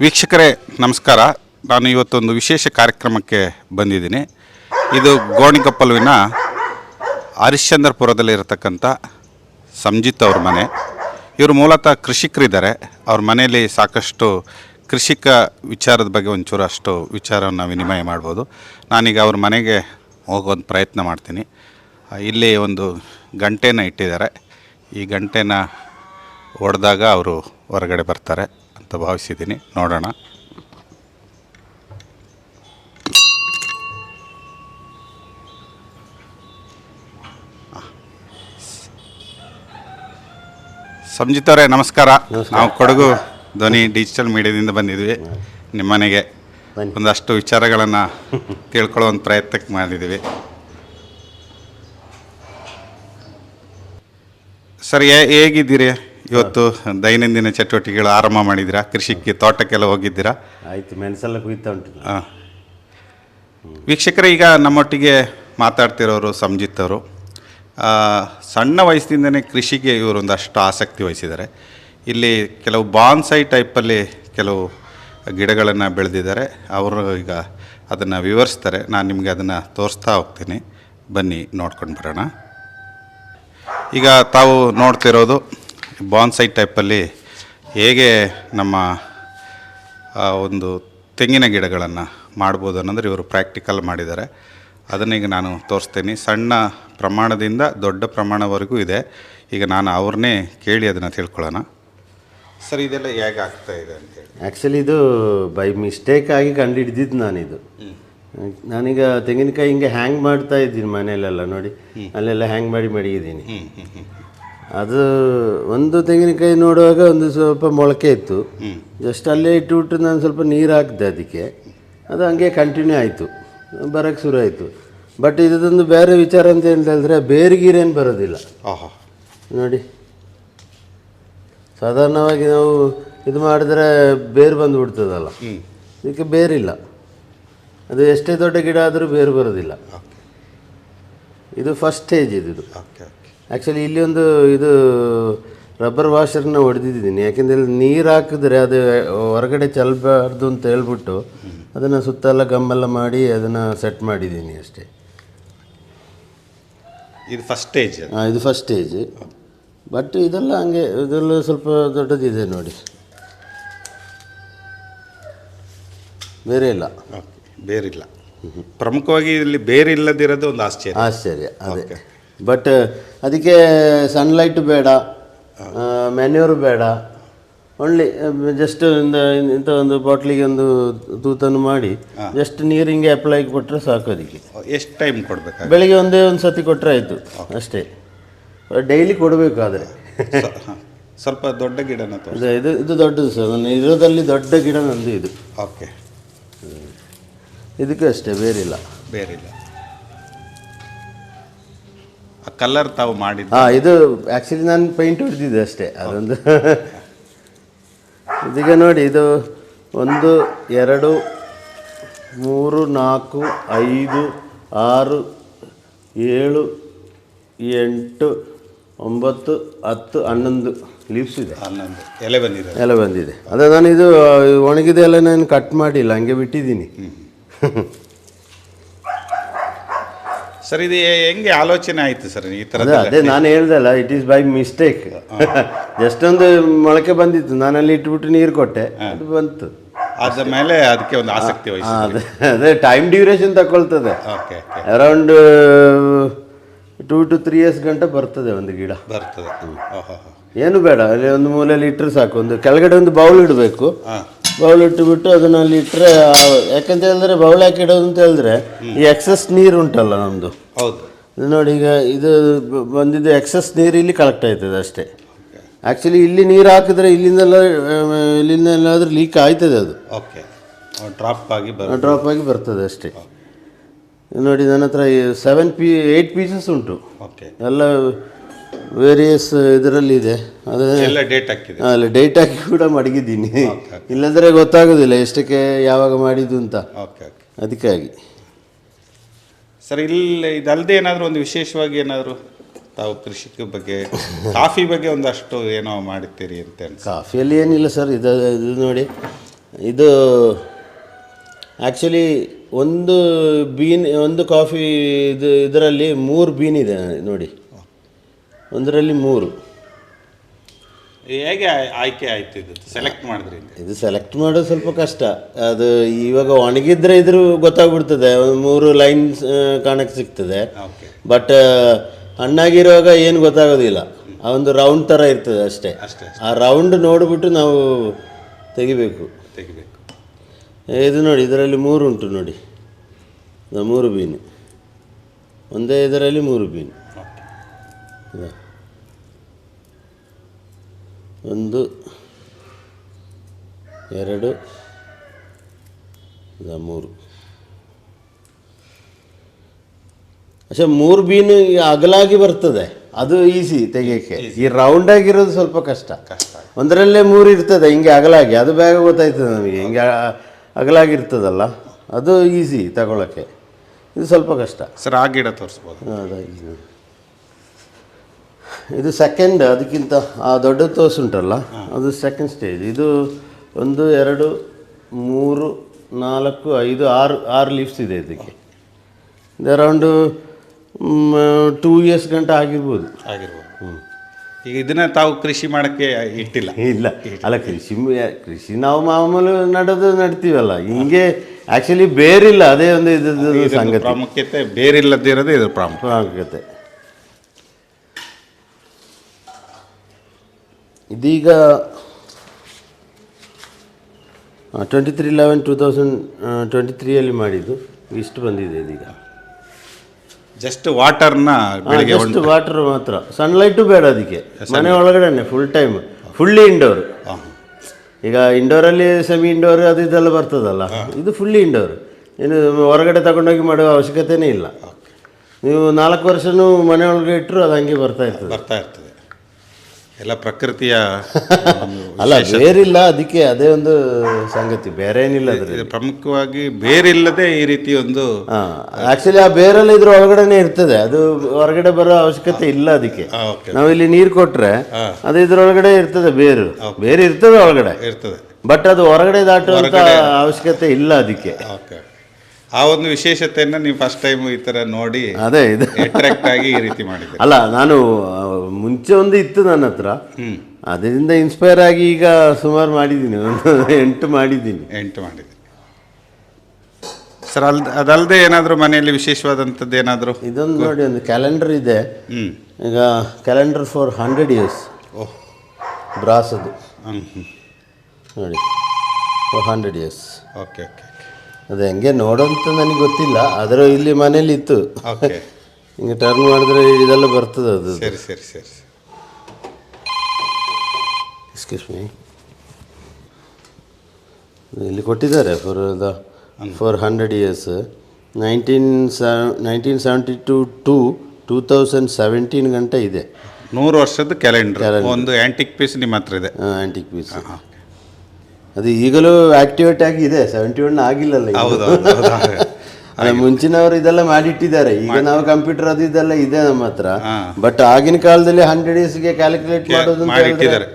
ವೀಕ್ಷಕರೇ, ನಮಸ್ಕಾರ. ನಾನು ಇವತ್ತೊಂದು ವಿಶೇಷ ಕಾರ್ಯಕ್ರಮಕ್ಕೆ ಬಂದಿದ್ದೀನಿ. ಇದು ಗೋಣಿಕೊಪ್ಪಲುವಿನ ಹರಿಶ್ಚಂದ್ರಪುರದಲ್ಲಿರತಕ್ಕಂಥ ಸಂಜಿತ್ ಅವ್ರ ಮನೆ. ಇವರು ಮೂಲತಃ ಕೃಷಿಕರಿದ್ದಾರೆ. ಅವ್ರ ಮನೆಯಲ್ಲಿ ಸಾಕಷ್ಟು ಕೃಷಿಕ ವಿಚಾರದ ಬಗ್ಗೆ ಒಂಚೂರು ಅಷ್ಟು ವಿಚಾರವನ್ನು ವಿನಿಮಯ ಮಾಡ್ಬೋದು. ನಾನೀಗ ಅವ್ರ ಮನೆಗೆ ಹೋಗೋದು ಪ್ರಯತ್ನ ಮಾಡ್ತೀನಿ. ಇಲ್ಲಿ ಒಂದು ಗಂಟೆನ ಇಟ್ಟಿದ್ದಾರೆ. ಈ ಗಂಟೆನ ಹೊಡೆದಾಗ ಅವರು ಹೊರಗಡೆ ಬರ್ತಾರೆ. ಅಂತ ಭಾವಿಸಿದ್ದೀನಿ. ನೋಡೋಣ. ಸಂಜಿತ್ ಅವರೇ ನಮಸ್ಕಾರ. ನಾವು ಕೊಡಗು ಧ್ವನಿ ಡಿಜಿಟಲ್ ಮೀಡಿಯಾದಿಂದ ಬಂದಿದ್ವಿ. ನಿಮ್ಮನೆಗೆ ಒಂದಷ್ಟು ವಿಚಾರಗಳನ್ನು ತಿಳ್ಕೊಳ್ಳೋ ಒಂದು ಪ್ರಯತ್ನಕ್ಕೆ ಮಾಡಿದ್ವಿ ಸರ್ ಹೇಗಿದ್ದೀರಿ? ಇವತ್ತು ದೈನಂದಿನ ಚಟುವಟಿಕೆಗಳು ಆರಂಭ ಮಾಡಿದ್ದೀರಾ? ಕೃಷಿಗೆ ತೋಟಕ್ಕೆಲ್ಲ ಹೋಗಿದ್ದೀರಾ? ಆಯ್ತು ಮೆಣಸೆಲ್ಲ ಕುಯ್ತಾ ಉಂಟು. ಹಾಂ. ವೀಕ್ಷಕರೇ ಈಗ ನಮ್ಮೊಟ್ಟಿಗೆ ಮಾತಾಡ್ತಿರೋರು ಸಂಜಿತ್ ಅವರು. ಸಣ್ಣ ವಯಸ್ಸಿನಿಂದನೇ ಕೃಷಿಗೆ ಇವರೊಂದು ಅಷ್ಟು ಆಸಕ್ತಿ ವಹಿಸಿದ್ದಾರೆ. ಇಲ್ಲಿ ಕೆಲವು ಬಾನ್ಸೈ ಟೈಪಲ್ಲಿ ಕೆಲವು ಗಿಡಗಳನ್ನು ಬೆಳೆದಿದ್ದಾರೆ. ಅವರು ಈಗ ಅದನ್ನು ವಿವರಿಸ್ತಾರೆ. ನಾನು ನಿಮಗೆ ಅದನ್ನು ತೋರಿಸ್ತಾ ಹೋಗ್ತೀನಿ. ಬನ್ನಿ ನೋಡ್ಕೊಂಡು ಬರೋಣ. ಈಗ ತಾವು ನೋಡ್ತಿರೋದು ಬಾನ್ಸೈ ಟೈಪಲ್ಲಿ ಹೇಗೆ ನಮ್ಮ ಒಂದು ತೆಂಗಿನ ಗಿಡಗಳನ್ನು ಮಾಡ್ಬೋದು ಅನ್ನೋದ್ರೆ ಇವರು ಪ್ರಾಕ್ಟಿಕಲ್ ಮಾಡಿದ್ದಾರೆ. ಅದನ್ನ ಈಗ ನಾನು ತೋರಿಸ್ತೀನಿ. ಸಣ್ಣ ಪ್ರಮಾಣದಿಂದ ದೊಡ್ಡ ಪ್ರಮಾಣವರೆಗೂ ಇದೆ. ಈಗ ನಾನು ಅವ್ರನ್ನೇ ಕೇಳಿ ಅದನ್ನು ತಿಳ್ಕೊಳ್ಳೋಣ. ಸರ್ ಇದೆಲ್ಲ ಹೇಗೆ ಆಗ್ತಾ ಇದೆ ಅಂತೇಳಿ ಆ್ಯಕ್ಚುಲಿ ಇದು ಬೈ ಮಿಸ್ಟೇಕ್ ಆಗಿ ಕಂಡುಹಿಡಿದಿದ್ದು ನಾನಿದು. ನಾನೀಗ ತೆಂಗಿನಕಾಯಿ ಹಿಂಗೆ ಹ್ಯಾಂಗ್ ಮಾಡ್ತಾ ಇದ್ದೀನಿ ಮನೆಯಲ್ಲೆಲ್ಲ ನೋಡಿ. ಅಲ್ಲೆಲ್ಲ ಹ್ಯಾಂಗ್ ಮಾಡಿ ಮಡಗಿದ್ದೀನಿ. ಅದು ಒಂದು ತೆಂಗಿನಕಾಯಿ ನೋಡುವಾಗ ಒಂದು ಸ್ವಲ್ಪ ಮೊಳಕೆ ಇತ್ತು. ಜಸ್ಟ್ ಅಲ್ಲೇ ಇಟ್ಟುಬಿಟ್ಟು ನಾನು ಸ್ವಲ್ಪ ನೀರು ಹಾಕಿದೆ ಅದಕ್ಕೆ. ಅದು ಹಂಗೆ ಕಂಟಿನ್ಯೂ ಆಯಿತು. ಬರೋಕ್ಕೆ ಶುರು ಆಯಿತು ಬಟ್ ಇದೊಂದು ಬೇರೆ ವಿಚಾರ ಅಂತ ಹೇಳಿದ್ರೆ ಬೇರೆ ಗೀರೇನು ಬರೋದಿಲ್ಲ ನೋಡಿ. ಸಾಧಾರಣವಾಗಿ ನಾವು ಇದು ಮಾಡಿದ್ರೆ ಬೇರು ಬಂದು ಬಿಡ್ತದಲ್ಲ ಇದಕ್ಕೆ ಬೇರಿಲ್ಲ. ಅದು ಎಷ್ಟೇ ದೊಡ್ಡ ಗಿಡ ಆದರೂ ಬೇರು ಬರೋದಿಲ್ಲ. ಇದು ಫಸ್ಟ್ ಸ್ಟೇಜ್ ಇದು ಓಕೆ. ಆ್ಯಕ್ಚುಲಿ ಇಲ್ಲಿ ಒಂದು ಇದು ರಬ್ಬರ್ ವಾಷರ್ನ ಹೊಡೆದಿದ್ದೀನಿ. ಯಾಕೆಂದರೆ ನೀರು ಹಾಕಿದ್ರೆ ಅದು ಹೊರಗಡೆ ಚೆಲ್ಲಬಾರ್ದು ಅಂತ ಹೇಳ್ಬಿಟ್ಟು ಅದನ್ನು ಸುತ್ತೆಲ್ಲ ಗಮ್ಮೆಲ್ಲ ಮಾಡಿ ಅದನ್ನು ಸೆಟ್ ಮಾಡಿದ್ದೀನಿ ಅಷ್ಟೇ. ಇದು ಫಸ್ಟ್ ಸ್ಟೇಜ್ ಹಾಂ ಇದು ಫಸ್ಟ್ ಸ್ಟೇಜ್ ಬಟ್ ಇದೆಲ್ಲ ಹಂಗೆ ಇದೆಲ್ಲ ಸ್ವಲ್ಪ ದೊಡ್ಡದಿದೆ ನೋಡಿ. ಬೇರೆ ಇಲ್ಲ. ಓಕೆ ಬೇರಿಲ್ಲ. ಪ್ರಮುಖವಾಗಿ ಇಲ್ಲಿ ಬೇರಿಲ್ಲದಿರೋದು ಒಂದು ಆಶ್ಚರ್ಯ. ಆಶ್ಚರ್ಯ ಅದೇ. ಬಟ್ ಅದಕ್ಕೆ ಸನ್ಲೈಟ್ ಬೇಡ ಮೆನ್ಯೂರ್ ಬೇಡ. ಒಳ್ಳೆ ಜಸ್ಟ್ ಇಂಥ ಒಂದು ಬಾಟ್ಲಿಗೆ ಒಂದು ತೂತನ್ನು ಮಾಡಿ ಜಸ್ಟ್ ನೀರಿಂಗೆ ಅಪ್ಲೈ ಕೊಟ್ಟರೆ ಸಾಕು ಅದಕ್ಕೆ. ಎಷ್ಟು ಟೈಮ್ ಕೊಡಬೇಕು ಬೆಳಿಗ್ಗೆ ಒಂದೇ ಒಂದು ಸತಿ ಕೊಟ್ಟರೆ ಆಯಿತು ಅಷ್ಟೇ. ಡೈಲಿ ಕೊಡಬೇಕು ಆದರೆ. ಸ್ವಲ್ಪ ದೊಡ್ಡ ಗಿಡನ ಇದು ಇದು ಇದು ದೊಡ್ಡದು ಸರ್ ನನ್ನ ಇರೋದಲ್ಲಿ ದೊಡ್ಡ ಗಿಡ ನಂದು ಇದು. ಓಕೆ ಇದಕ್ಕೆ ಅಷ್ಟೇ ಬೇರಿಲ್ಲ. ಬೇರಿಲ್ಲ. ಕಲರ್ ತಾವು ಮಾಡಿದ್ದು. ಹಾಂ ಇದು ಆ್ಯಕ್ಚುಲಿ ನಾನು ಪೈಂಟ್ ಹೊಡೆದಿದ್ದೆ ಅಷ್ಟೇ ಅದೊಂದು. ಇದೀಗ ನೋಡಿ ಇದು ಒಂದು ಎರಡು ಮೂರು ನಾಲ್ಕು ಐದು ಆರು ಏಳು ಎಂಟು ಒಂಬತ್ತು ಹತ್ತು ಹನ್ನೊಂದು ಲೀವ್ಸ್ ಇದೆ. ಹನ್ನೊಂದು. ಎಲೆ ಬಂದಿದೆ. ಎಲೆ ಬಂದಿದೆ. ಅದೇ ನಾನು ಇದು ಒಣಗಿದೆ ಎಲ್ಲ ನಾನು ಕಟ್ ಮಾಡಿಲ್ಲ ಹಂಗೆ ಬಿಟ್ಟಿದ್ದೀನಿ. ಸರ್ ಇದು ಹೆಂಗೆ ಆಲೋಚನೆ ಆಯಿತು ಸರ್ ಈ ಅದೇ ಥರದ ಅದೇ ನಾನು ಹೇಳ್ದಲ್ಲ it is by mistake just ಒಂದು ಮೊಳಕೆ ಬಂದಿತ್ತು ನಾನು ಅಲ್ಲಿ ಇಟ್ಬಿಟ್ಟು ನೀರು ಕೊಟ್ಟೆ ಅದು ಬಂತು. ಅದ್ರ ಮೇಲೆ ಅದಕ್ಕೆ ಒಂದು ಆಸಕ್ತಿ ವಹಿಸಿ ಅದೇ ಅದೇ ಟೈಮ್ ಡ್ಯೂರೇಷನ್ ತಗೊಳ್ತದೆ. Okay around two to three years ಗಂಟೆ ಬರ್ತದೆ ಒಂದು ಗಿಡ. ಬರ್ತದೆ. ಏನು ಬೇಡ ಅಲ್ಲಿ ಒಂದು ಮೂಲೆಯಲ್ಲಿ ಇಟ್ಟರೆ ಸಾಕು. ಒಂದು ಕೆಳಗಡೆ ಒಂದು ಬೌಲ್ ಇಡಬೇಕು. ಬೌಲ್ ಇಟ್ಟುಬಿಟ್ಟು ಅದನ್ನ ಅಲ್ಲಿ ಇಟ್ಟರೆ ಯಾಕಂತ ಹೇಳಿದ್ರೆ ಬೌಲ್ ಹಾಕಿ ಇಡೋದು ಅಂತ ಹೇಳಿದ್ರೆ ಈ ಎಕ್ಸಸ್ ನೀರು ಉಂಟಲ್ಲ ನಮ್ಮದು ಹೌದು. ಇದು ನೋಡಿ ಈಗ ಇದು ಬಂದಿದ್ದು ಎಕ್ಸಸ್ ನೀರು ಇಲ್ಲಿ ಕಲೆಕ್ಟ್ ಆಯ್ತದೆ ಅಷ್ಟೇ. ಆ್ಯಕ್ಚುಲಿ ಇಲ್ಲಿ ನೀರು ಹಾಕಿದ್ರೆ ಇಲ್ಲಿಂದೆಲ್ಲ ಇಲ್ಲಿಂದೆಲ್ಲಾದರೂ ಲೀಕ್ ಆಯ್ತದೆ ಅದು. ಓಕೆ ಡ್ರಾಪ್ ಆಗಿ ಡ್ರಾಪ್ ಆಗಿ ಬರ್ತದೆ ಅಷ್ಟೇ. ನೋಡಿ ನನ್ನ ಹತ್ರ ಸೆವೆನ್ ಪೀ ಏಯ್ಟ್ ಪೀಸಸ್ ಉಂಟು. ಓಕೆ ಎಲ್ಲ ವೇರಿಯಸ್ ಇದರಲ್ಲಿ ಇದೆ. ಅದೇ ಎಲ್ಲ ಡೇಟ್ ಹಾಕಿದೆ. ಅಲ್ಲ ಡೇಟ್ ಹಾಕಿ ಕೂಡ ಮಡಗಿದ್ದೀನಿ. ಇಲ್ಲಂದರೆ ಗೊತ್ತಾಗೋದಿಲ್ಲ ಎಷ್ಟಕ್ಕೆ ಯಾವಾಗ ಮಾಡಿದ್ದು ಅಂತ. ಓಕೆ ಓಕೆ ಅದಕ್ಕಾಗಿ. ಸರ್ ಇಲ್ಲಿ ಇದಲ್ಲದೆ ಏನಾದರೂ ಒಂದು ವಿಶೇಷವಾಗಿ ಏನಾದರೂ ತಾವು ಕೃಷಿ ಬಗ್ಗೆ ಕಾಫಿ ಬಗ್ಗೆ ಒಂದಷ್ಟು ಏನೋ ಮಾಡುತ್ತೀರಿ ಅಂತ ಅನ್ಸ ಕಾಫಿಯಲ್ಲಿ ಏನಿಲ್ಲ ಸರ್ ಇದು ಇದು ನೋಡಿ. ಇದು ಆ್ಯಕ್ಚುಲಿ ಒಂದು ಬೀನ್ ಒಂದು ಕಾಫಿ ಇದು ಇದರಲ್ಲಿ ಮೂರು ಬೀನ್ ಇದೆ ನೋಡಿ. ಒಂದರಲ್ಲಿ ಮೂರು. ಹೇಗೆ ಆಯ್ಕೆ ಆಯ್ತು ಇದು? ಸೆಲೆಕ್ಟ್ ಮಾಡಿದ್ರಿ ಇದು ಸೆಲೆಕ್ಟ್ ಮಾಡೋದು ಸ್ವಲ್ಪ ಕಷ್ಟ. ಅದು ಇವಾಗ ಒಣಗಿದ್ರೆ ಇದ್ರ ಗೊತ್ತಾಗ್ಬಿಡ್ತದೆ. ಒಂದು ಮೂರು ಲೈನ್ಸ್ ಕಾಣಕ್ಕೆ ಸಿಗ್ತದೆ. ಓಕೆ ಬಟ್ ಹಣ್ಣಾಗಿರುವಾಗ ಏನು ಗೊತ್ತಾಗೋದಿಲ್ಲ. ಆ ಒಂದು ರೌಂಡ್ ಥರ ಇರ್ತದೆ ಅಷ್ಟೇ. ಅಷ್ಟೇ ಆ ರೌಂಡ್ ನೋಡಿಬಿಟ್ಟು ನಾವು ತೆಗಿಬೇಕು. ತೆಗಿಬೇಕು. ಇದು ನೋಡಿ ಇದರಲ್ಲಿ ಮೂರು ಉಂಟು ನೋಡಿ. ಮೂರು ಬೀನು. ಒಂದೇ ಇದರಲ್ಲಿ ಮೂರು ಬೀನು. ಒಂದು ಎರಡು ಮೂರು. ಅಷ್ಟೇ ಮೂರು ಬೀನು ಅಗಲಾಗಿ ಬರ್ತದೆ. ಅದು ಈಸಿ ತೆಗಿಯೋಕ್ಕೆ. ಈ ರೌಂಡ್ ಆಗಿರೋದು ಸ್ವಲ್ಪ ಕಷ್ಟ. ಕಷ್ಟ ಒಂದರಲ್ಲೇ ಮೂರು ಇರ್ತದೆ ಹಿಂಗೆ ಅಗಲಾಗಿ. ಅದು ಬೇಗ ಗೊತ್ತಾಯ್ತದೆ ನಮಗೆ ಹಿಂಗೆ ಅಗಲಾಗಿರ್ತದಲ್ಲ. ಅದು ಈಸಿ ತಗೊಳ್ಳೋಕ್ಕೆ ಇದು ಸ್ವಲ್ಪ ಕಷ್ಟ. ಸರ್ ಆ ಗಿಡ ತೋರಿಸ್ಬೋದು. ಅದಾಗಿ. ಇದು ಸೆಕೆಂಡ್ ಅದಕ್ಕಿಂತ ಆ ದೊಡ್ಡ ತೋಸು ಉಂಟಲ್ಲ? ಅದು ಸೆಕೆಂಡ್ ಸ್ಟೇಜ್ ಇದು ಒಂದು ಎರಡು ಮೂರು ನಾಲ್ಕು ಐದು ಆರು ಆರು ಲೀಫ್ಸ್ ಇದೆ ಇದಕ್ಕೆ. ಇದು ಅರೌಂಡು ಟೂ ಇಯರ್ಸ್ ಗಂಟ ಆಗಿರ್ಬೋದು. ಆಗಿರ್ಬೋದು. ಈಗ ಇದನ್ನ ತಾವು ಕೃಷಿ ಮಾಡೋಕ್ಕೆ ಇಟ್ಟಿಲ್ಲ. ಇಲ್ಲ. ಅಲ್ಲ ಕೃಷಿ ಕೃಷಿ ನಾವು ಮಾಮೂಲು ನಡೆದು ನಡ್ತೀವಲ್ಲ. ಹಿಂಗೆ ಆ್ಯಕ್ಚುಲಿ ಬೇರಿಲ್ಲ. ಅದೇ ಒಂದು ಇದು ಸಂಗತಿ. ಪ್ರಾಮುಖ್ಯತೆ ಬೇರಿಲ್ಲದಿರೋದೇ ಇದ್ರ ಪ್ರಾಮುಖ್ಯ ಪ್ರಾಮುಖ್ಯತೆ. ಇದೀಗ twenty three eleven two thousand twenty ತ್ರೀಯಲ್ಲಿ ಮಾಡಿದ್ದು ಇಷ್ಟು ಬಂದಿದೆ ಇದೀಗ. ಜಸ್ಟ್ ವಾಟರ್ನ ಬೆಳಿಗ್ಗೆ ಜಸ್ಟ್ ವಾಟರ್ ಮಾತ್ರ. ಸನ್ಲೈಟು ಬೇಡ ಅದಕ್ಕೆ. ಮನೆ ಒಳಗಡೆನೆ ಫುಲ್ ಟೈಮ್ ಫುಲ್ಲಿ ಇಂಡೋರ್ ಈಗ ಇಂಡೋರಲ್ಲಿ ಸೆಮಿ ಇಂಡೋರ್ ಅದು ಇದೆಲ್ಲ ಬರ್ತದಲ್ಲ ಇದು ಫುಲ್ಲಿ ಇಂಡೋರ್ ಏನು ಹೊರಗಡೆ ತಗೊಂಡೋಗಿ ಮಾಡುವ ಅವಶ್ಯಕತೆನೇ ಇಲ್ಲ. ನೀವು ನಾಲ್ಕು ವರ್ಷನೂ ಮನೆ ಒಳಗೆ ಇಟ್ಟರು ಅದು ಹಂಗೆ ಬರ್ತಾ ಇರ್ತದೆ. ಬರ್ತಾ ಇರ್ತದೆ. ಎಲ್ಲ ಪ್ರಕೃತಿಯ ಅಲ್ಲ ಬೇರಿಲ್ಲ ಅದಕ್ಕೆ ಅದೇ ಒಂದು ಸಂಗತಿ. ಬೇರೆ ಏನಿಲ್ಲ ಅದ್ರಲ್ಲಿ. ಪ್ರಮುಖವಾಗಿ ಬೇರಿಲ್ಲದೆ ಈ ರೀತಿ ಒಂದು ಆಕ್ಚುಲಿ ಆ ಬೇರೆಲ್ಲ ಇದ್ರ ಒಳಗಡೆನೆ ಇರ್ತದೆ. ಅದು ಹೊರಗಡೆ ಬರೋ ಅವಶ್ಯಕತೆ ಇಲ್ಲ ಅದಕ್ಕೆ. ನಾವು ಇಲ್ಲಿ ನೀರು ಕೊಟ್ರೆ ಅದು ಇದ್ರೊಳಗಡೆ ಇರ್ತದೆ ಬೇರು. ಬೇರೆ ಇರ್ತದೆ ಒಳಗಡೆ. ಇರ್ತದೆ. ಬಟ್ ಅದು ಹೊರಗಡೆ ದಾಟುವಂತ ಅವಶ್ಯಕತೆ ಇಲ್ಲ ಅದಕ್ಕೆ. ಆ ಒಂದು ವಿಶೇಷತೆಯನ್ನು ನೀವು ಫಸ್ಟ್ ಟೈಮ್ ಈ ಥರ ನೋಡಿ ಅದೇ ಇದು. ಅಟ್ರಾಕ್ಟ್ ಆಗಿ ಈ ರೀತಿ ಮಾಡಿದೆ ಅಲ್ಲ ನಾನು ಆ, ಮುಂಚೆ ಒಂದು ಇತ್ತು ನನ್ನ ಹತ್ರ. ಅದರಿಂದ ಇನ್ಸ್ಪೈರ್ ಆಗಿ ಈಗ ಸುಮಾರು ಮಾಡಿದ್ದೀನಿ. ಒಂದು ಎಂಟು ಮಾಡಿದ್ದೀನಿ. ಎಂಟು ಮಾಡಿದ್ರಿ ಸರ್ ಅಲ್ ಅದಲ್ಲದೆ ಏನಾದರೂ ಮನೆಯಲ್ಲಿ ವಿಶೇಷವಾದಂಥದ್ದು ಏನಾದರೂ ಇದೊಂದು ನೋಡಿ ಒಂದು ಕ್ಯಾಲೆಂಡರ್ ಇದೆ. ಹ್ಞೂ ಈಗ calendar for hundred years oh ಬ್ರಾಸ್ ಅದು ಹ್ಞೂ ಹ್ಞೂ ನೋಡಿ for hundred years okay okay. ಅದು ಹೆಂಗೆ ನೋಡೋಂತ ನನಗೆ ಗೊತ್ತಿಲ್ಲ ಆದರೆ ಇಲ್ಲಿ ಮನೇಲಿ ಇತ್ತು. ಹಿಂಗೆ ಟರ್ನ್ ಮಾಡಿದ್ರೆ ಇದೆಲ್ಲ ಬರ್ತದೆ ಅದು. ಸರಿ ಸರಿ ಸರಿ. ಎಕ್ಸ್ಕ್ಯೂಸ್ ಮೀ ಇಲ್ಲಿ ಕೊಟ್ಟಿದ್ದಾರೆ for the for hundred years nineteen nineteen seventy two two two thousand seventeen ಗಂಟೆ ಇದೆ. ನೂರು ವರ್ಷದ ಕ್ಯಾಲೆಂಡರ್ ಒಂದು ಆ್ಯಂಟಿಕ್ ಪೀಸ್ ನಿಮ್ಮ ಹತ್ರ ಇದೆ. ಆ್ಯಂಟಿಕ್ ಪೀಸ್ ಅದು ಈಗಲೂ ಆಕ್ಟಿವೇಟ್ ಆಗಿ ಇದೆ ಸೆವೆಂಟಿ ಒನ್ ಆಗಿಲ್ಲಲ್ಲ ಮುಂಚಿನವರು ಇದೆಲ್ಲ ಮಾಡಿಟ್ಟಿದ್ದಾರೆ. ಈಗ ನಾವು ಕಂಪ್ಯೂಟರ್ ಅದು ಇದೆಲ್ಲ ಇದೆ ನಮ್ಮ ಹತ್ರ. ಬಟ್ ಆಗಿನ ಕಾಲದಲ್ಲಿ ಹಂಡ್ರೆಡ್ ಇಯರ್ಸ್ಗೆ ಕ್ಯಾಲ್ಕುಲೇಟ್ ಮಾಡೋದು ಅಂತ ಹೇಳಿದ್ರೆ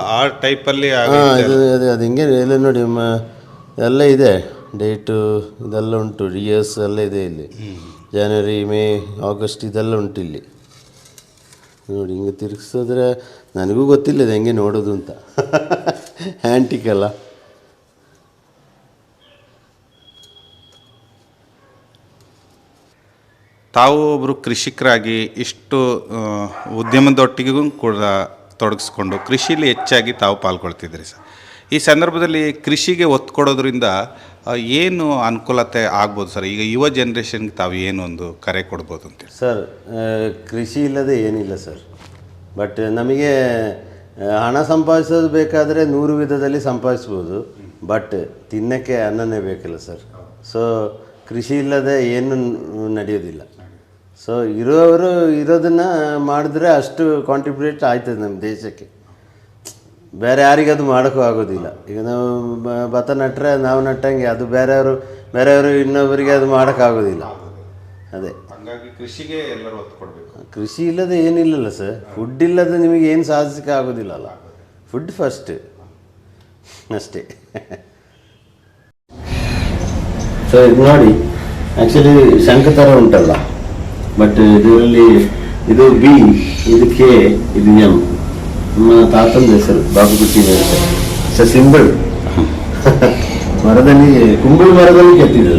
ಆ- ಟೈಪಲ್ಲಿ ಅದು ಅದು ಹಿಂಗೆ ಎಲ್ಲ ನೋಡಿ ಎಲ್ಲ ಇದೆ. ಡೇಟು ಇದೆಲ್ಲ ಉಂಟು ಇಯರ್ಸ್ ಎಲ್ಲ ಇದೆ ಇಲ್ಲಿ. ಜನವರಿ ಮೇ ಆಗಸ್ಟ್ ಇದೆಲ್ಲ ಉಂಟು ಇಲ್ಲಿ. ನೋಡಿ ಹಿಂಗೆ ತಿರುಗಿಸಿದ್ರೆ ನನಗೂ ಗೊತ್ತಿಲ್ಲ ಇದು ಹೆಂಗೆ ನೋಡೋದು ಅಂತ. ಹ್ಯಾಂಟಿಕ್ ಅಲ್ಲ ತಾವು ಒಬ್ಬರು ಕೃಷಿಕರಾಗಿ ಇಷ್ಟು ಉದ್ಯಮದೊಟ್ಟಿಗೂ ಕೂಡ ತೊಡಗಿಸ್ಕೊಂಡು ಕೃಷಿಲಿ ಹೆಚ್ಚಾಗಿ ತಾವು ಪಾಲ್ಗೊಳ್ತಿದ್ದೀರಿ ಸರ್. ಈ ಸಂದರ್ಭದಲ್ಲಿ ಕೃಷಿಗೆ ಒತ್ತು ಕೊಡೋದ್ರಿಂದ ಏನು ಅನುಕೂಲತೆ ಆಗ್ಬೋದು ಸರ್? ಈಗ ಯುವ ಜನ್ರೇಷನ್ಗೆ ತಾವು ಏನು ಒಂದು ಕರೆ ಕೊಡ್ಬೋದು ಅಂತ ಸರ್ ಕೃಷಿ ಇಲ್ಲದೆ ಏನಿಲ್ಲ ಸರ್. ಬಟ್ ನಮಗೆ ಹಣ ಸಂಪಾದಿಸೋದು ಬೇಕಾದರೆ ನೂರು ವಿಧದಲ್ಲಿ ಸಂಪಾದಿಸ್ಬೋದು. ಬಟ್ ತಿನ್ನಕ್ಕೆ ಅನ್ನನೇ ಬೇಕಲ್ಲ ಸರ್ ಸೊ ಕೃಷಿ ಇಲ್ಲದೆ ಏನು ನಡೆಯೋದಿಲ್ಲ. ಸೊ ಇರೋರು ಇರೋದನ್ನು ಮಾಡಿದ್ರೆ ಅಷ್ಟು ಕಾಂಟ್ರಿಬ್ಯೂಟ್ ಆಯ್ತದೆ ನಮ್ಮ ದೇಶಕ್ಕೆ. ಬೇರೆ ಯಾರಿಗೂ ಅದು ಮಾಡೋಕ್ಕೂ ಆಗೋದಿಲ್ಲ. ಈಗ ನಾವು ಭತ್ತ ನಟ್ಟರೆ ನಾವು ನಟ್ಟಂಗೆ ಅದು ಬೇರೆಯವರು ಬೇರೆಯವರು ಇನ್ನೊಬ್ಬರಿಗೆ ಅದು ಮಾಡೋಕ್ಕಾಗೋದಿಲ್ಲ. ಅದೇ. ಹಾಗಾಗಿ ಕೃಷಿಗೆ ಎಲ್ಲರೂ ಒತ್ತು ಕೊಡಬೇಕು. ಕೃಷಿ ಇಲ್ಲದೆ ಏನಿಲ್ಲಲ್ಲ ಸರ್ ಫುಡ್ ಇಲ್ಲದೆ ನಿಮಗೆ ಏನು ಸಾಧಿಸಕ್ಕೆ ಆಗೋದಿಲ್ಲಲ್ಲ. ಫುಡ್ ಫಸ್ಟ್ ಅಷ್ಟೇ. ಸೊ ಇದು ನೋಡಿ ಆ್ಯಕ್ಚುಲಿ ಶಂಖ ಥರ ಉಂಟಲ್ಲ. ಬಟ್ ಇದರಲ್ಲಿ ಇದು ಬಿ ಇದು ಕೆ ಇದು ಎಂ ನಮ್ಮ ತಾತಂದ ಹೆಸರು ಬಾಬು ಕುಟ್ಟಿನ ಹೆಸರು ಸೊ ಸಿಂಬಲ್ ಮರದಲ್ಲಿ ಕುಂಬಳ ಮರದಲ್ಲಿ ಕೆತ್ತಿದ್ದು